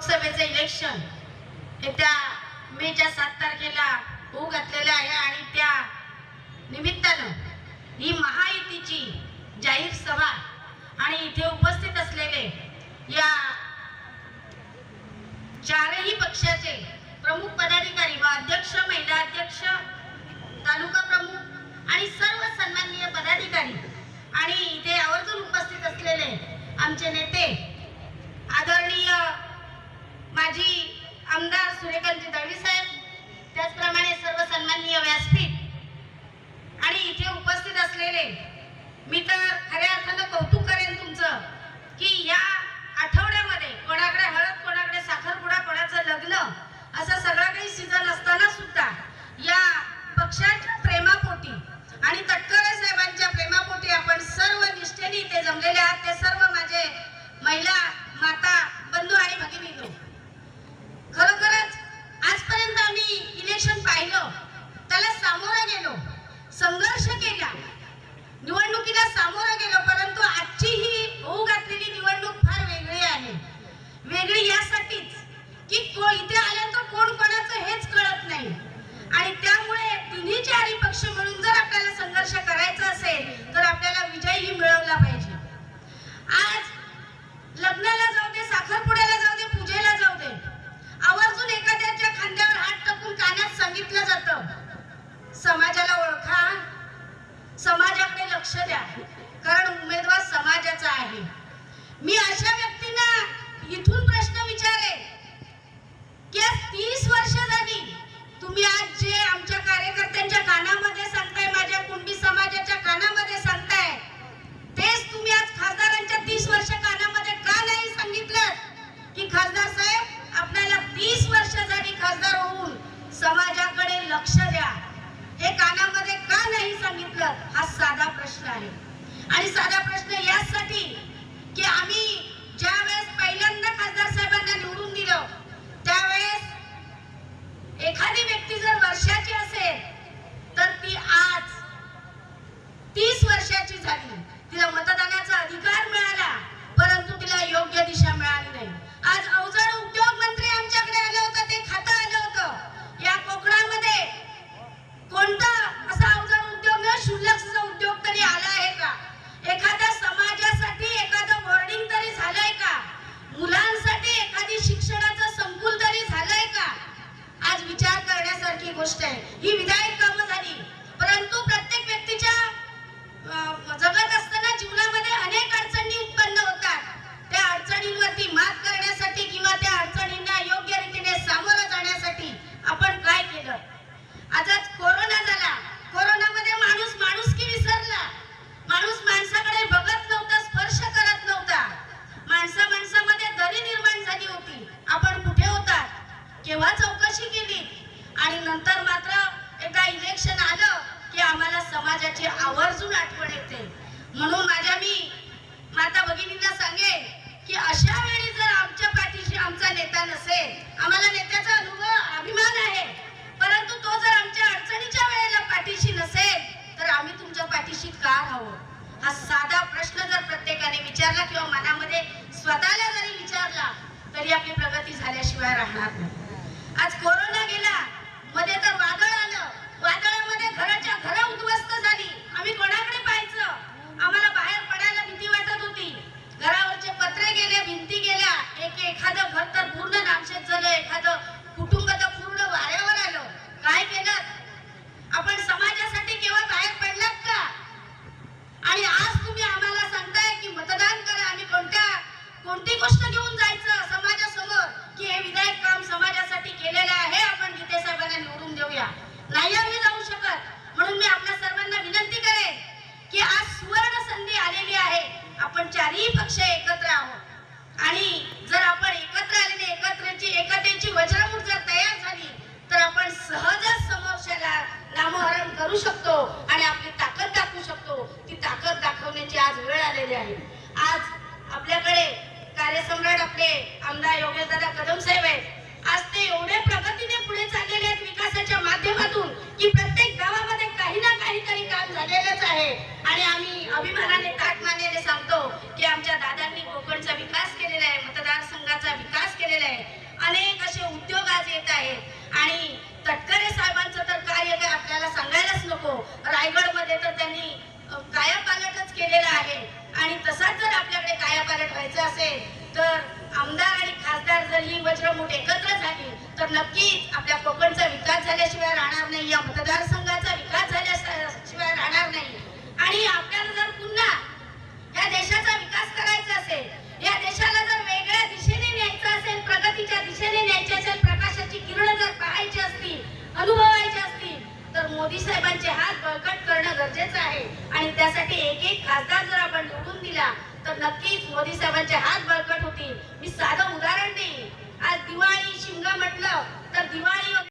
लोकसभेचं इलेक्शन येत्या मेच्या सात तारखेला होऊ घातलेलं आहे आणि त्या निमित्तानं ही महायुतीची जाहीर सभा आणि इथे उपस्थित असलेले या चारही पक्षाचे प्रमुख पदाधिकारी व अध्यक्ष महिला अध्यक्ष तालुका प्रमुख आणि सर्व सन्माननीय पदाधिकारी आणि इथे आवर्जून उपस्थित असलेले आमचे नेते आदरणीय माजी आमदार सूर्यकांतजी दळवी साहेब त्याचप्रमाणे सर्व सन्माननीय व्यासपीठ आणि इथे उपस्थित असलेले मी तर खऱ्या अर्थानं कौतुक करेन तुमचं की या आठवड्यामध्ये कोणाकडे हळद कोणाकडे साखरपुडा कोणाचं लग्न असं सगळं काही सीझन असताना सुद्धा या पक्षाच्या प्रेमापोटी आणि तटकरे साहेबांच्या प्रेमापोटी आपण सर्व निष्ठेने इथे जमलेले आहात ते सर्व माझे महिला माता बंधू आणि भगिनीनो खरोखरच आजपर्यंत आम्ही इलेक्शन पाहिलं त्याला सामोरं गेलो संघर्ष केला निवडणुकीला सामोरं गेलो परंतु आजची ही होऊ घातलेली निवडणूक फार वेगळी आहे वेगळी यासाठीच की को इथे आल्यानंतर कोण कोणाचं हेच कळत नाही आणि त्यामुळे तिन्ही चारही पक्ष मिळून जर आपल्याला संघर्ष करायचा असेल तर आपल्याला विजयही मिळवला पाहिजे. आज लग्नाला जाऊ दे साखरपुड्याला जाऊ दे पूजेला जाऊ दे आवर्जून एखाद्याच्या खांद्यावर हात टाकून कानात सांगितलं जातं. समाजाला ओळखा. समाजाकडे लक्ष द्या. कारण उमेदवार समाजाचा आहे. मी अशा व्यक्तींना इथून समाजाकडे लक्ष द्या. हे कानामध्ये का नाही सांगितलं? हा साधा प्रश्न आहे. आणि साधा प्रश्न यासाठी की आम्ही ज्या वेळेस पहिल्यांदा खासदार साहेबांना निवडून दिलं त्यावेळेस एखादी व्यक्ती जर वर्षाची असेल तर ती आज तीस वर्षाची झाली. तिला मत अधिकार मिळाला परंतु तिला योग्य दिशा मिळाली नाही आज अवजड उद्योग मंत्री आमच्याकडे आलं होतं ते खातं आलं होतं या कोकणामध्ये कोणता असा अवजड उद्योग न क्षुल्लकचा उद्योग तरी आला आहे का एखाद्या समाजासाठी एखादं बोर्डिंग तरी झालंय का मुलांसाठी एखादी शिक्षणाचं संकुल तरी झालंय का आज विचार करण्यासारखी गोष्ट आहे ही विधायक कामं झाली परंतु प्रत्येक व्यक्तीच्या अं, जगत असताना जीवनामध्ये अनेक अडचणी उत्पन्न होतात त्या अडचणींवरती मात करण्यासाठी किंवा त्या अडचणींना योग्य रीतीने सामोरं जाण्यासाठी आपण काय केलं आजच कोरोना झाला कोरोनामध्ये माणूस माणुसकी विसरला माणूस माणसाकडे बघत नव्हता स्पर्श करत नव्हता माणसा माणसामध्ये दरी निर्माण झाली होती आपण कुठे होतात तेव्हा चौकशी केली. आणि नंतर मात्र एकदा इलेक्शन आलं की आम्हाला समाजाची आवर्जून आठवण येते. म्हणून माझ्या मी माता भगिनींना सांगेन की अशा वेळी जर आमच्या पाठीशी आमचा नेता नसेल आम्हाला नेत्याचा अनुभव अभिमान आहे. परंतु तो जर आमच्या अडचणीच्या वेळेला पाठीशी नसेल तर आम्ही तुमच्या पाठीशी का राहू? हा साधा प्रश्न जर प्रत्येकाने विचारला किंवा मनामध्ये स्वतःला जरी विचारला तरी आपली प्रगती झाल्याशिवाय राहणार नाही. आज कोरोना गेला आमदार योगेशदादा कदम साहेब आहेत. आज ते एवढ्या प्रगतीने पुढे चाललेले आहेत विकासाच्या माध्यमातून की प्रत्येक गावामध्ये काही ना काहीतरी काम झालेलंच आहे. आणि आम्ही अभिमानाने ताटमानेने सांगतो की आमच्या दादांनी कोकणचा विकास केलेला आहे मतदारसंघाचा विकास केलेला आहे. अनेक असे उद्योग आज येत आहेत. आणि तटकरे साहेबांचं तर कार्य काय आपल्याला सांगायलाच नको. रायगडमध्ये तर त्यांनी कायापालटच केलेला आहे. आणि तसाच जर आपल्याकडे कायापालट व्हायचं असेल आमदार आणि खासदार जर ही वज्रमुठ एकत्र झाली तर नक्कीच आपल्या कोकणचा विकास झाल्याशिवाय राहणार नाही. या मतदारसंघाचा विकास झाल्याशिवाय राहणार नाही. आणि आपल्याला जर पुन्हा या देशाचा विकास करायचा असेल या देशाला जर वेगळ्या दिशेने न्यायचं असेल प्रगतीच्या दिशेने न्यायची असेल प्रकाशाची किरण जर पाहायची असतील अनुभवायची असतील तर मोदी साहेबांचे हात बळकट करणं गरजेचं आहे. आणि त्यासाठी एक एक खासदार जर आपण निवडून दिला तर नक्कीच मोदी साहेबांचे हात बळकट मी साधं उदाहरण देईन. आज दिवाळी शिमगा म्हटलं तर दिवाळी